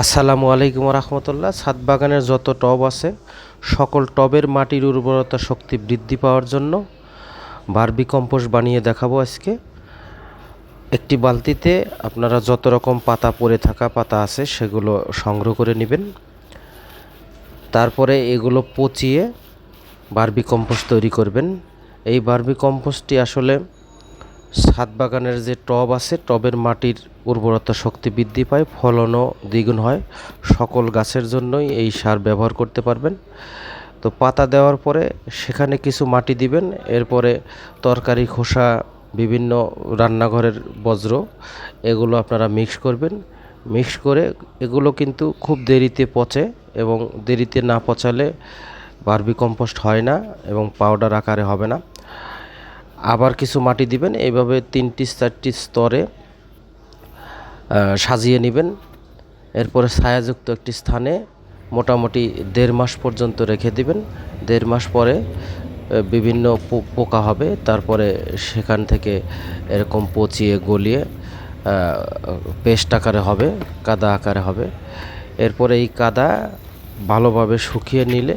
আসসালামু আলাইকুম রহমতুল্লাহ। ছাদ বাগানের যত টব আছে, সকল টবের মাটির উর্বরতা শক্তি বৃদ্ধি পাওয়ার জন্য বারবি কম্পোস্ট বানিয়ে দেখাবো আজকে। একটি বালতিতে আপনারা যত রকম পাতা পড়ে থাকা পাতা আছে, সেগুলো সংগ্রহ করে নেবেন। তারপরে এগুলো পচিয়ে বারবি কম্পোস্ট তৈরি করবেন। এই বারবি কম্পোস্টটি আসলে ছাদ বাগানের যে টব আছে, টবের মাটির উর্বরতা শক্তি বৃদ্ধি পায়, ফলনও দ্বিগুণ হয়। সকল গাছের জন্যই এই সার ব্যবহার করতে পারবেন। তো পাতা দেওয়ার পরে সেখানে কিছু মাটি দিবেন, এরপরে তরকারি, খোসা, বিভিন্ন রান্নাঘরের বজ্র এগুলো আপনারা মিক্স করবেন। মিক্স করে এগুলো কিন্তু খুব দেরিতে পচে এবং দেরিতে না পচালে বার্বি কম্পোস্ট হয় না এবং পাউডার আকারে হবে না। আবার কিছু মাটি দিবেন, এইভাবে তিনটি চারটি স্তরে সাজিয়ে নেবেন। এরপরে ছায়াযুক্ত একটি স্থানে মোটামুটি দেড় মাস পর্যন্ত রেখে দিবেন। দেড় মাস পরে বিভিন্ন পোকা হবে, তারপরে সেখান থেকে এরকম পচিয়ে গলিয়ে পেস্ট আকারে হবে, কাদা আকারে হবে। এরপরে এই কাদা ভালোভাবে শুকিয়ে নিলে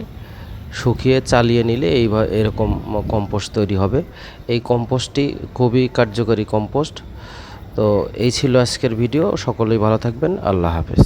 শুকিয়ে চালিয়ে নিলে এই এরকম কম্পোস্ট তৈরি হবে। এই কম্পোস্টটি খুবই কার্যকরী কম্পোস্ট তো এই ছিল আজকের ভিডিও সকলেই ভালো থাকবেন। আল্লাহ হাফেজ।